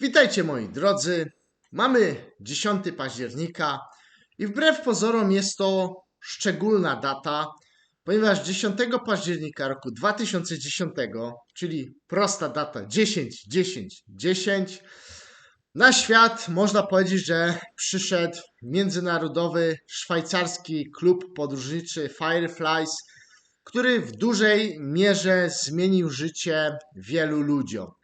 Witajcie moi drodzy. Mamy 10 października i wbrew pozorom jest to szczególna data, ponieważ 10 października roku 2010, czyli prosta data 10, 10, 10, na świat można powiedzieć, że przyszedł międzynarodowy szwajcarski klub podróżniczy Fireflies, który w dużej mierze zmienił życie wielu ludziom.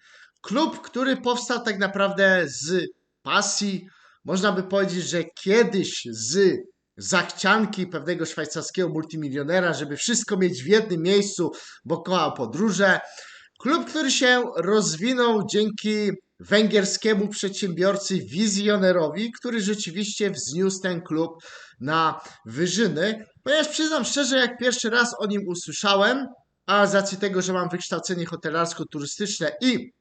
Klub, który powstał tak naprawdę z pasji, można by powiedzieć, że kiedyś z zachcianki pewnego szwajcarskiego multimilionera, żeby wszystko mieć w jednym miejscu, bo kochał podróże. Klub, który się rozwinął dzięki węgierskiemu przedsiębiorcy, wizjonerowi, który rzeczywiście wzniósł ten klub na wyżyny. Ponieważ przyznam szczerze, jak pierwszy raz o nim usłyszałem, a z racji tego, że mam wykształcenie hotelarsko-turystyczne i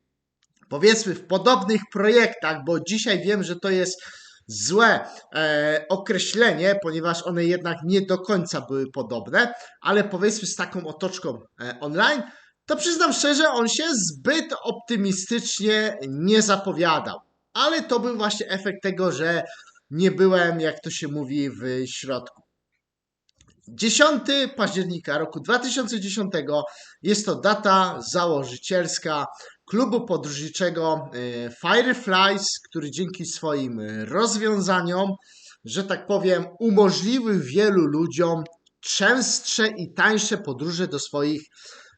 powiedzmy w podobnych projektach, bo dzisiaj wiem, że to jest złe e, określenie, ponieważ one jednak nie do końca były podobne, ale powiedzmy z taką otoczką e, online, to przyznam szczerze, on się zbyt optymistycznie nie zapowiadał. Ale to był właśnie efekt tego, że nie byłem, jak to się mówi, w środku. 10 października roku 2010 jest to data założycielska klubu podróżniczego e, Fireflies, który dzięki swoim rozwiązaniom, że tak powiem, umożliwił wielu ludziom częstsze i tańsze podróże do swoich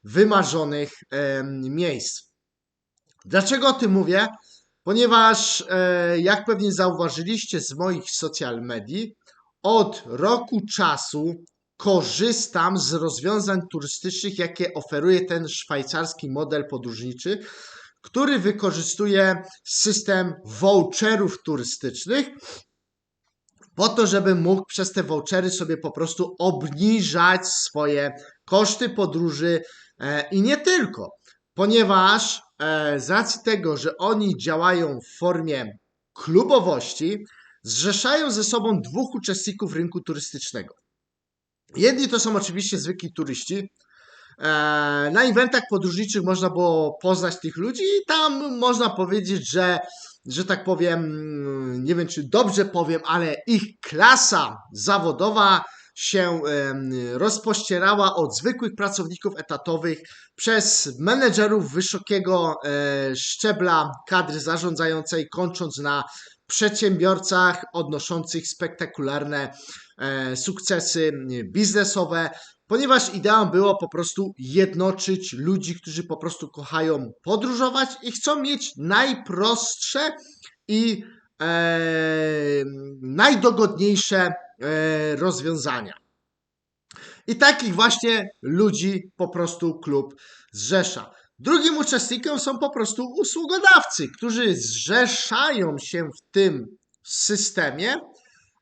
wymarzonych e, miejsc. Dlaczego o tym mówię? Ponieważ, e, jak pewnie zauważyliście z moich social medii, od roku czasu korzystam z rozwiązań turystycznych, jakie oferuje ten szwajcarski model podróżniczy, który wykorzystuje system voucherów turystycznych, po to, żeby mógł przez te vouchery sobie po prostu obniżać swoje koszty podróży e, i nie tylko, ponieważ e, z racji tego, że oni działają w formie klubowości, zrzeszają ze sobą dwóch uczestników rynku turystycznego. Jedni to są oczywiście zwykli turyści. E, na eventach podróżniczych można było poznać tych ludzi i tam można powiedzieć, że, że tak powiem, nie wiem czy dobrze powiem, ale ich klasa zawodowa się rozpościerała od zwykłych pracowników etatowych przez menedżerów wysokiego e, szczebla kadry zarządzającej, kończąc na przedsiębiorcach odnoszących spektakularne sukcesy biznesowe, ponieważ ideą było po prostu jednoczyć ludzi, którzy po prostu kochają podróżować i chcą mieć najprostsze i e, najdogodniejsze e, rozwiązania. I takich właśnie ludzi po prostu klub zrzesza. Drugim uczestnikiem są po prostu usługodawcy, którzy zrzeszają się w tym systemie,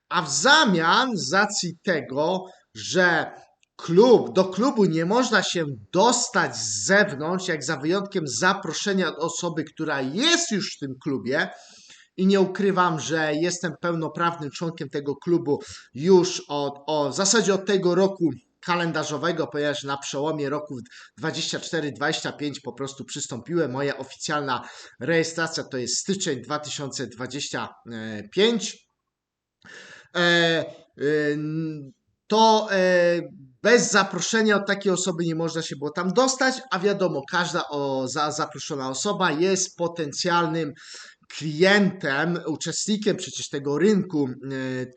a w zamian z racji tego, że klub, do klubu nie można się dostać z zewnątrz, jak za wyjątkiem zaproszenia od osoby, która jest już w tym klubie, i nie ukrywam, że jestem pełnoprawnym członkiem tego klubu już od, o, w zasadzie od tego roku kalendarzowego, ponieważ na przełomie roku 24-25 po prostu przystąpiłem. Moja oficjalna rejestracja to jest styczeń 2025. E, e, to e, bez zaproszenia od takiej osoby nie można się było tam dostać, a wiadomo, każda o, za, zaproszona osoba jest potencjalnym klientem, uczestnikiem przecież tego rynku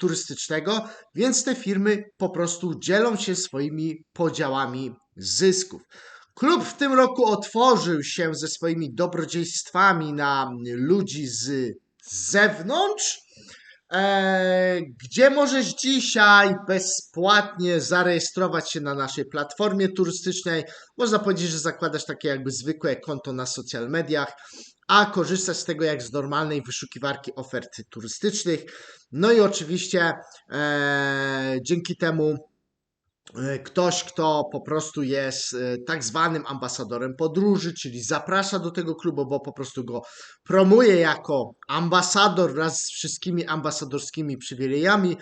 turystycznego, więc te firmy po prostu dzielą się swoimi podziałami zysków. Klub w tym roku otworzył się ze swoimi dobrodziejstwami na ludzi z zewnątrz, gdzie możesz dzisiaj bezpłatnie zarejestrować się na naszej platformie turystycznej. Można powiedzieć, że zakładasz takie jakby zwykłe konto na social mediach a korzystać z tego jak z normalnej wyszukiwarki ofert turystycznych. No i oczywiście e, dzięki temu ktoś, kto po prostu jest e, tak zwanym ambasadorem podróży, czyli zaprasza do tego klubu, bo po prostu go promuje jako ambasador wraz z wszystkimi ambasadorskimi przywilejami,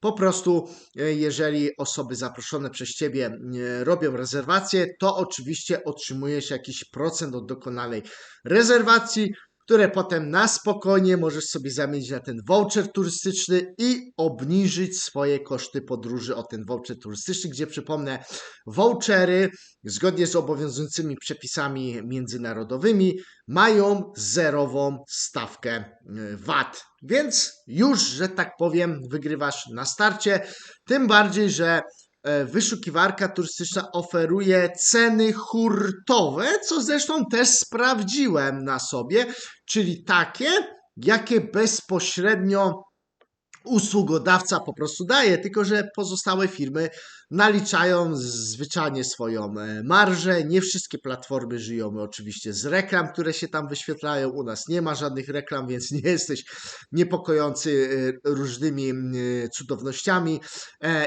po prostu, e, jeżeli osoby zaproszone przez Ciebie e, robią rezerwację, to oczywiście otrzymujesz jakiś procent od dokonanej rezerwacji, które potem na spokojnie możesz sobie zamienić na ten voucher turystyczny i obniżyć swoje koszty podróży o ten voucher turystyczny, gdzie przypomnę, vouchery zgodnie z obowiązującymi przepisami międzynarodowymi mają zerową stawkę y, VAT. Więc już, że tak powiem, wygrywasz na starcie. Tym bardziej, że wyszukiwarka turystyczna oferuje ceny hurtowe, co zresztą też sprawdziłem na sobie, czyli takie, jakie bezpośrednio usługodawca po prostu daje, tylko że pozostałe firmy naliczają zwyczajnie swoją e, marżę. Nie wszystkie platformy żyją oczywiście z reklam, które się tam wyświetlają. U nas nie ma żadnych reklam, więc nie jesteś niepokojący e, różnymi e, cudownościami.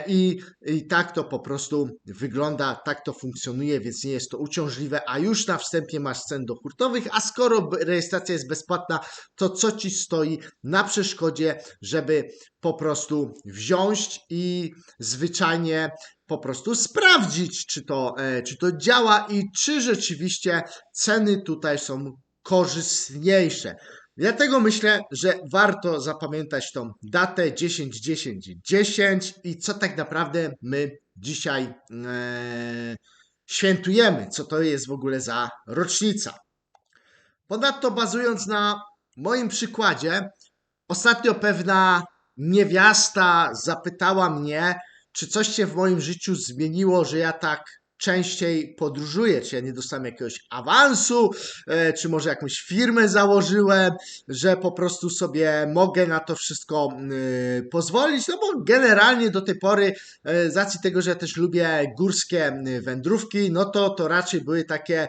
I, I tak to po prostu wygląda, tak to funkcjonuje, więc nie jest to uciążliwe, a już na wstępie masz cen do hurtowych, a skoro rejestracja jest bezpłatna, to co ci stoi na przeszkodzie, żeby po prostu wziąć i zwyczajnie po prostu sprawdzić, czy to, e, czy to działa i czy rzeczywiście ceny tutaj są korzystniejsze. Dlatego myślę, że warto zapamiętać tą datę 10, 10, 10 i co tak naprawdę my dzisiaj e, świętujemy, co to jest w ogóle za rocznica. Ponadto bazując na moim przykładzie, ostatnio pewna niewiasta zapytała mnie, czy coś się w moim życiu zmieniło, że ja tak częściej podróżuję, czy ja nie dostałem jakiegoś awansu, e, czy może jakąś firmę założyłem, że po prostu sobie mogę na to wszystko e, pozwolić, no bo generalnie do tej pory, e, z racji tego, że ja też lubię górskie wędrówki, no to to raczej były takie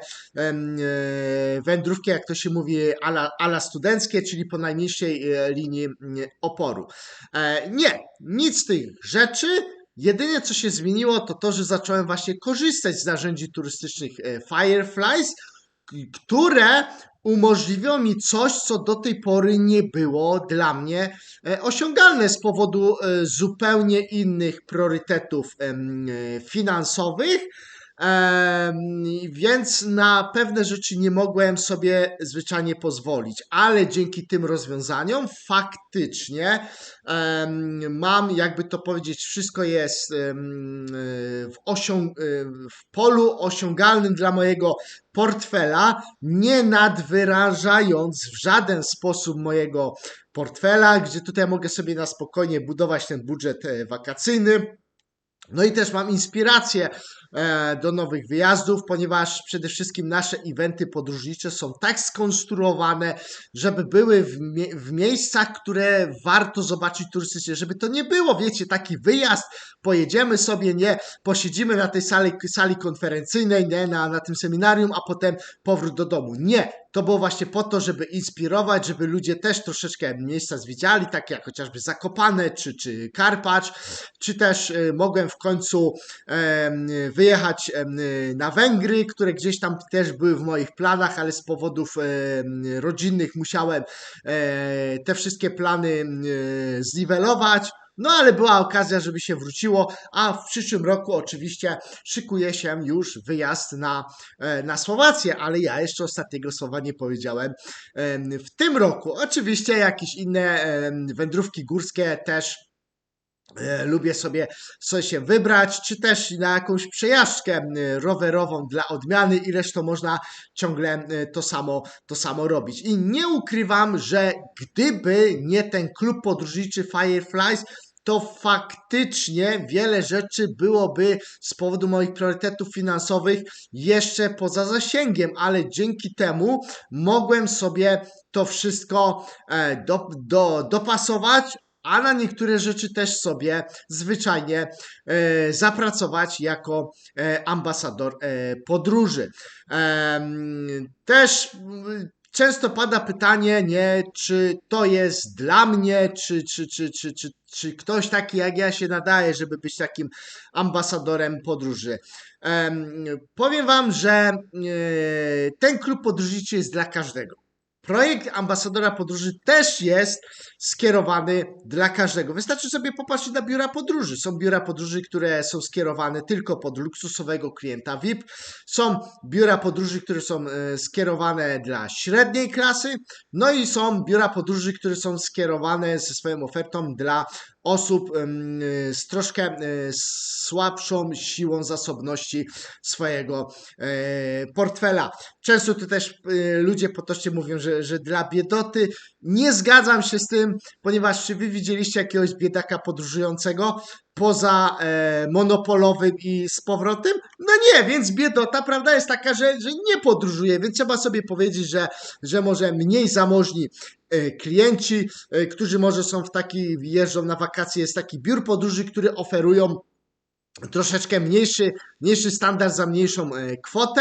wędrówki, jak to się mówi, ala, ala studenckie, czyli po najmniejszej linii oporu. Nie, nic z tych rzeczy, Jedynie co się zmieniło, to to, że zacząłem właśnie korzystać z narzędzi turystycznych e, Fireflies, które umożliwią mi coś, co do tej pory nie było dla mnie e, osiągalne z powodu e, zupełnie innych priorytetów finansowych więc na pewne rzeczy nie mogłem sobie zwyczajnie pozwolić, ale dzięki tym rozwiązaniom faktycznie mam, jakby to powiedzieć, wszystko jest w, osiąg- w polu osiągalnym dla mojego portfela, nie nadwyrażając w żaden sposób mojego portfela, gdzie tutaj mogę sobie na spokojnie budować ten budżet e, wakacyjny. No i też mam inspirację E, do nowych wyjazdów, ponieważ przede wszystkim nasze eventy podróżnicze są tak skonstruowane, żeby były w, mie w miejscach, które warto zobaczyć turystycznie, żeby to nie było, wiecie, taki wyjazd, pojedziemy sobie, nie, posiedzimy na tej sali, sali konferencyjnej, nie, na, na tym seminarium, a potem powrót do domu. Nie, to było właśnie po to, żeby inspirować, żeby ludzie też troszeczkę miejsca zwidziali, takie jak chociażby Zakopane czy, czy Karpacz, czy też y, mogłem w końcu y, wyjechać y, na Węgry, które gdzieś tam też były w moich planach, ale z powodów rodzinnych musiałem e, te wszystkie plany zniwelować. No ale była okazja, żeby się wróciło, a w przyszłym roku oczywiście szykuje się już wyjazd na, e, na Słowację, ale ja jeszcze ostatniego słowa nie powiedziałem. W tym roku oczywiście jakieś inne wędrówki górskie też lubię sobie coś się wybrać, czy też na jakąś przejażdżkę rowerową dla odmiany i resztą można ciągle e, to samo, to samo robić. I nie ukrywam, że gdyby nie ten klub podróżniczy Fireflies, to faktycznie wiele rzeczy byłoby z powodu moich priorytetów finansowych jeszcze poza zasięgiem, ale dzięki temu mogłem sobie to wszystko e, do, do, dopasować, a na niektóre rzeczy też sobie zwyczajnie e, zapracować jako e, ambasador e, podróży. też często pada pytanie, nie, czy to jest dla mnie, czy, czy, czy, czy, czy, czy ktoś taki jak ja się nadaje, żeby być takim ambasadorem podróży. Powiem Wam, że e, ten klub podróżniczy jest dla każdego. Projekt ambasadora podróży też jest skierowany dla każdego. Wystarczy sobie popatrzeć na biura podróży. Są biura podróży, które są skierowane tylko pod luksusowego klienta VIP. Są biura podróży, które są e, skierowane dla średniej klasy. No i są biura podróży, które są skierowane ze swoją ofertą dla osób e, z troszkę e, słabszą siłą zasobności swojego e, portfela. Często tu też e, ludzie potocznie mówią, że, że dla biedoty. Nie zgadzam się z tym, ponieważ czy wy widzieliście jakiegoś biedaka podróżującego poza e, monopolowym i z powrotem? No nie, więc biedota, prawda, jest taka, że, że nie podróżuje, więc trzeba sobie powiedzieć, że, że może mniej zamożni klienci, e, którzy może są w taki, jeżdżą na wakacje, jest taki biur podróży, który oferują troszeczkę mniejszy, mniejszy standard za mniejszą e, kwotę,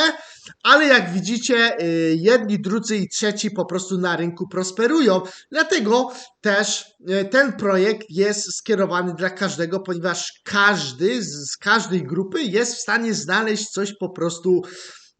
ale jak widzicie, e, jedni, drudzy i trzeci po prostu na rynku prosperują. Dlatego też e, ten projekt jest skierowany dla każdego, ponieważ każdy z każdej grupy jest w stanie znaleźć coś po prostu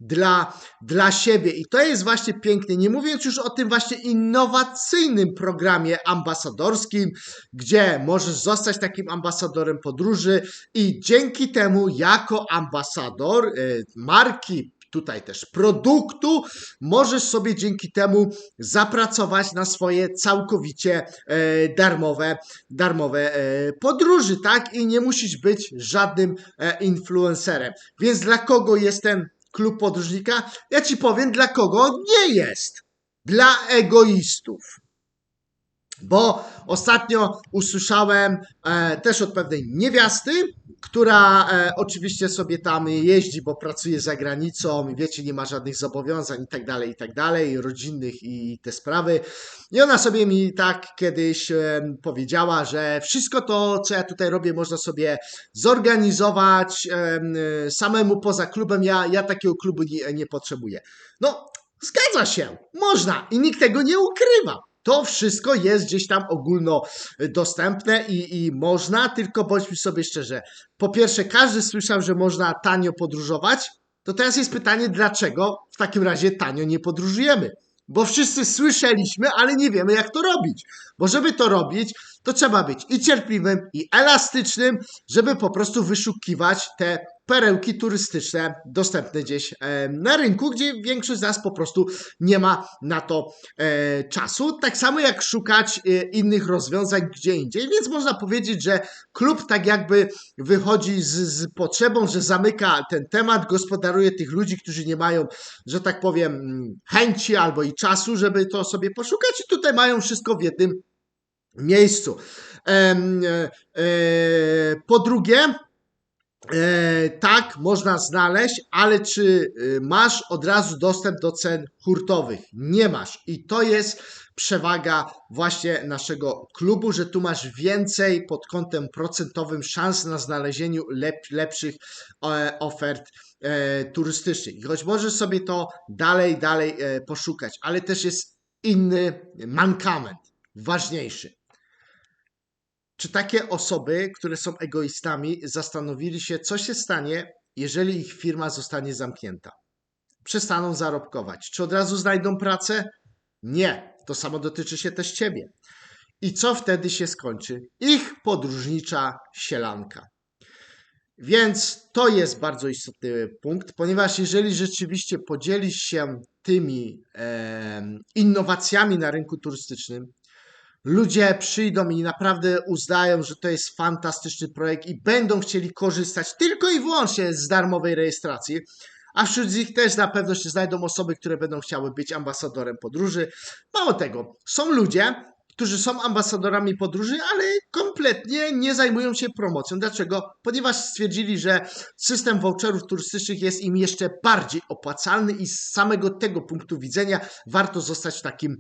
dla, dla siebie. I to jest właśnie piękne. Nie mówiąc już o tym właśnie innowacyjnym programie ambasadorskim, gdzie możesz zostać takim ambasadorem podróży i dzięki temu jako ambasador e, marki tutaj też produktu, możesz sobie dzięki temu zapracować na swoje całkowicie e, darmowe, darmowe e, podróży, tak? I nie musisz być żadnym e, influencerem. Więc dla kogo jest ten klub podróżnika? Ja ci powiem, dla kogo nie jest. Dla egoistów. Bo ostatnio usłyszałem e, też od pewnej niewiasty, która e, oczywiście sobie tam jeździ, bo pracuje za granicą wiecie, nie ma żadnych zobowiązań i tak dalej, i tak dalej, rodzinnych i te sprawy. I ona sobie mi tak kiedyś e, powiedziała, że wszystko to, co ja tutaj robię, można sobie zorganizować e, samemu poza klubem. Ja, ja takiego klubu nie, nie potrzebuję. No, zgadza się, można i nikt tego nie ukrywa. To wszystko jest gdzieś tam ogólnodostępne i, i można, tylko bądźmy sobie szczerze. Po pierwsze, każdy słyszał, że można tanio podróżować. To teraz jest pytanie, dlaczego w takim razie tanio nie podróżujemy? Bo wszyscy słyszeliśmy, ale nie wiemy, jak to robić. Bo żeby to robić, to trzeba być i cierpliwym, i elastycznym, żeby po prostu wyszukiwać te perełki turystyczne dostępne gdzieś e, na rynku, gdzie większość z nas po prostu nie ma na to e, czasu. Tak samo jak szukać e, innych rozwiązań gdzie indziej, więc można powiedzieć, że klub tak jakby wychodzi z, z potrzebą, że zamyka ten temat, gospodaruje tych ludzi, którzy nie mają, że tak powiem, chęci albo i czasu, żeby to sobie poszukać i tutaj mają wszystko w jednym miejscu. Po drugie, tak, można znaleźć, ale czy e, masz od razu dostęp do cen hurtowych? Nie masz. I to jest przewaga właśnie naszego klubu, że tu masz więcej pod kątem procentowym szans na znalezieniu lep, lepszych e, ofert e, turystycznych. I choć możesz sobie to dalej, dalej e, poszukać, ale też jest inny mankament, ważniejszy. Czy takie osoby, które są egoistami, zastanowili się, co się stanie, jeżeli ich firma zostanie zamknięta? Przestaną zarobkować. Czy od razu znajdą pracę? Nie. To samo dotyczy się też ciebie. I co wtedy się skończy? Ich podróżnicza sielanka. Więc to jest bardzo istotny punkt, ponieważ jeżeli rzeczywiście podzielisz się tymi em, innowacjami na rynku turystycznym, ludzie przyjdą i naprawdę uznają, że to jest fantastyczny projekt i będą chcieli korzystać tylko i wyłącznie z darmowej rejestracji. A wśród nich też na pewno się znajdą osoby, które będą chciały być ambasadorem podróży. Mało tego, są ludzie, którzy są ambasadorami podróży, ale kompletnie nie zajmują się promocją. Dlaczego? Ponieważ stwierdzili, że system voucherów turystycznych jest im jeszcze bardziej opłacalny i z samego tego punktu widzenia warto zostać takim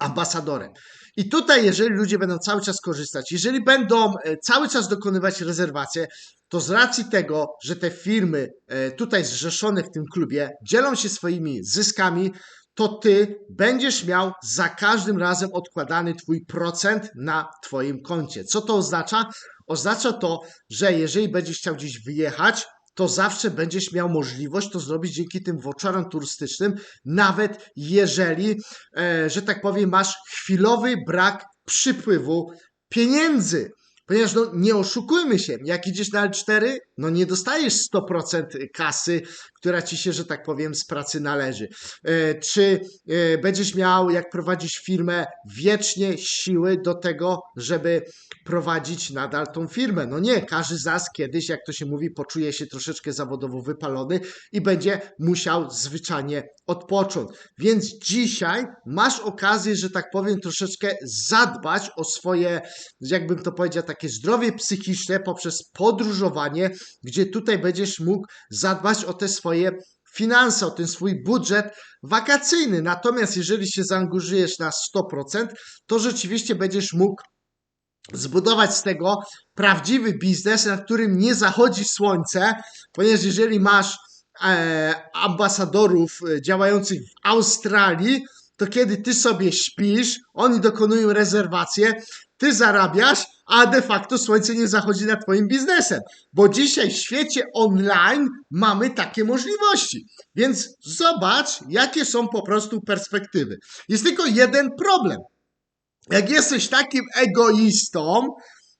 ambasadorem. I tutaj, jeżeli ludzie będą cały czas korzystać, jeżeli będą e, cały czas dokonywać rezerwacje, to z racji tego, że te firmy e, tutaj zrzeszone w tym klubie dzielą się swoimi zyskami, to ty będziesz miał za każdym razem odkładany twój procent na twoim koncie. Co to oznacza? Oznacza to, że jeżeli będziesz chciał gdzieś wyjechać, to zawsze będziesz miał możliwość to zrobić dzięki tym voucherom turystycznym, nawet jeżeli, e, że tak powiem, masz chwilowy brak przypływu pieniędzy. Ponieważ no, nie oszukujmy się, jak idziesz na L4, no nie dostajesz 100% kasy, która ci się, że tak powiem, z pracy należy. E, czy e, będziesz miał, jak prowadzisz firmę, wiecznie siły do tego, żeby prowadzić nadal tą firmę? No nie, każdy z nas kiedyś, jak to się mówi, poczuje się troszeczkę zawodowo wypalony i będzie musiał zwyczajnie odpocząć. Więc dzisiaj masz okazję, że tak powiem, troszeczkę zadbać o swoje, jakbym to powiedział, takie zdrowie psychiczne poprzez podróżowanie, gdzie tutaj będziesz mógł zadbać o te swoje finanse, o ten swój budżet wakacyjny. Natomiast jeżeli się zaangażujesz na 100%, to rzeczywiście będziesz mógł zbudować z tego prawdziwy biznes, na którym nie zachodzi słońce, ponieważ jeżeli masz e, ambasadorów e, działających w Australii, to kiedy ty sobie śpisz, oni dokonują rezerwację, ty zarabiasz, a de facto słońce nie zachodzi nad twoim biznesem. Bo dzisiaj w świecie online mamy takie możliwości. Więc zobacz, jakie są po prostu perspektywy. Jest tylko jeden problem. Jak jesteś takim egoistą,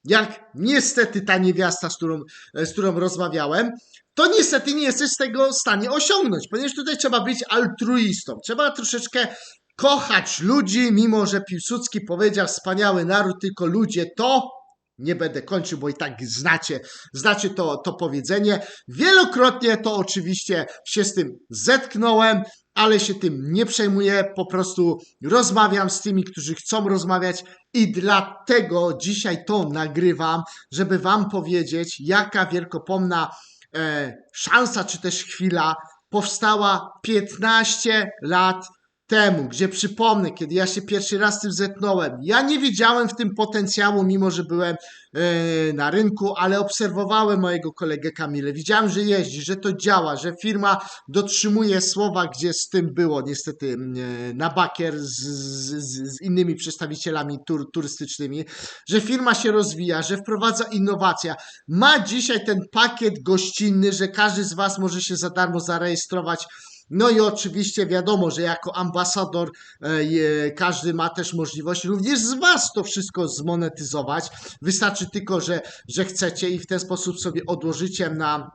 jak niestety ta niewiasta, z którą, z którą rozmawiałem, to niestety nie jesteś z tego w stanie osiągnąć, ponieważ tutaj trzeba być altruistą. Trzeba troszeczkę kochać ludzi, mimo że Piłsudski powiedział wspaniały naród, tylko ludzie to. Nie będę kończył, bo i tak znacie, znacie to, to powiedzenie. Wielokrotnie to oczywiście się z tym zetknąłem, ale się tym nie przejmuję. Po prostu rozmawiam z tymi, którzy chcą rozmawiać i dlatego dzisiaj to nagrywam, żeby Wam powiedzieć, jaka wielkopomna e, szansa czy też chwila powstała 15 lat temu, gdzie przypomnę, kiedy ja się pierwszy raz z tym zetknąłem, ja nie widziałem w tym potencjału, mimo że byłem e, na rynku, ale obserwowałem mojego kolegę Kamilę. Widziałem, że jeździ, że to działa, że firma dotrzymuje słowa, gdzie z tym było niestety e, na bakier z, z, z innymi przedstawicielami tur, turystycznymi, że firma się rozwija, że wprowadza innowacje. Ma dzisiaj ten pakiet gościnny, że każdy z Was może się za darmo zarejestrować no i oczywiście wiadomo, że jako ambasador e, każdy ma też możliwość również z Was to wszystko zmonetyzować. Wystarczy tylko, że, że chcecie i w ten sposób sobie odłożycie na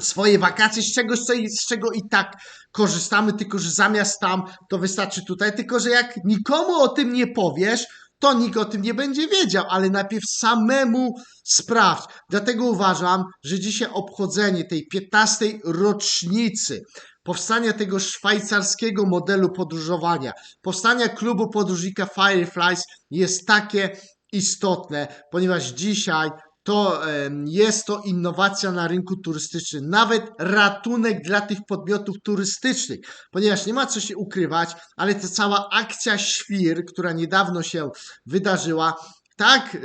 swoje wakacje z czegoś, co, z czego i tak korzystamy, tylko że zamiast tam to wystarczy tutaj, tylko że jak nikomu o tym nie powiesz, to nikt o tym nie będzie wiedział, ale najpierw samemu sprawdź. Dlatego uważam, że dzisiaj obchodzenie tej 15. rocznicy powstania tego szwajcarskiego modelu podróżowania, powstania klubu podróżnika Fireflies jest takie istotne, ponieważ dzisiaj to jest to innowacja na rynku turystycznym, nawet ratunek dla tych podmiotów turystycznych, ponieważ nie ma co się ukrywać, ale ta cała akcja świr, która niedawno się wydarzyła, tak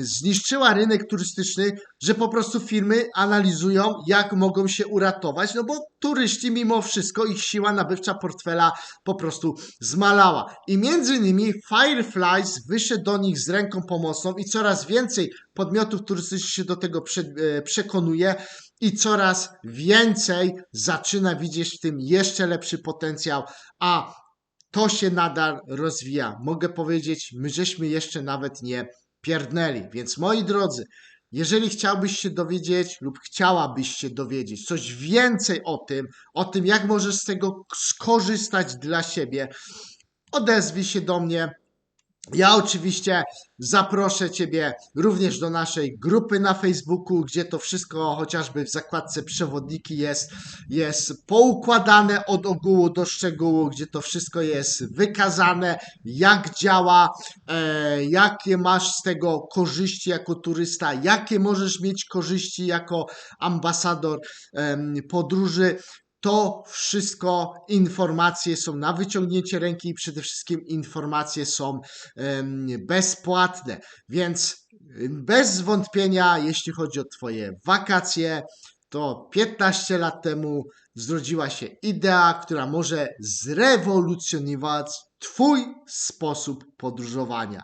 zniszczyła rynek turystyczny, że po prostu firmy analizują, jak mogą się uratować, no bo turyści mimo wszystko, ich siła nabywcza portfela po prostu zmalała. I między innymi Fireflies wyszedł do nich z ręką pomocną i coraz więcej podmiotów turystycznych się do tego e, przekonuje i coraz więcej zaczyna widzieć w tym jeszcze lepszy potencjał, a to się nadal rozwija. Mogę powiedzieć, my żeśmy jeszcze nawet nie pierdnęli. Więc moi drodzy, jeżeli chciałbyś się dowiedzieć lub chciałabyś się dowiedzieć coś więcej o tym, o tym jak możesz z tego skorzystać dla siebie, odezwij się do mnie ja oczywiście zaproszę Ciebie również do naszej grupy na Facebooku, gdzie to wszystko chociażby w zakładce przewodniki jest, jest poukładane od ogółu do szczegółu, gdzie to wszystko jest wykazane, jak działa, e, jakie masz z tego korzyści jako turysta, jakie możesz mieć korzyści jako ambasador e, podróży. To wszystko informacje są na wyciągnięcie ręki i przede wszystkim informacje są bezpłatne. Więc bez wątpienia, jeśli chodzi o Twoje wakacje, to 15 lat temu zrodziła się idea, która może zrewolucjonizować Twój sposób podróżowania.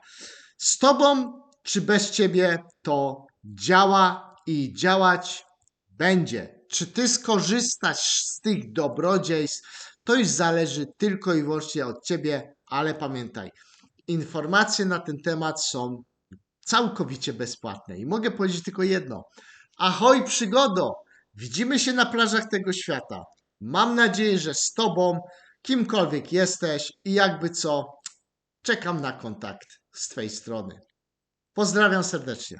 Z Tobą czy bez Ciebie to działa i działać będzie. Czy ty skorzystasz z tych dobrodziejstw, to już zależy tylko i wyłącznie od ciebie, ale pamiętaj, informacje na ten temat są całkowicie bezpłatne. I mogę powiedzieć tylko jedno. Ahoj przygodo! Widzimy się na plażach tego świata. Mam nadzieję, że z tobą, kimkolwiek jesteś i jakby co, czekam na kontakt z twojej strony. Pozdrawiam serdecznie.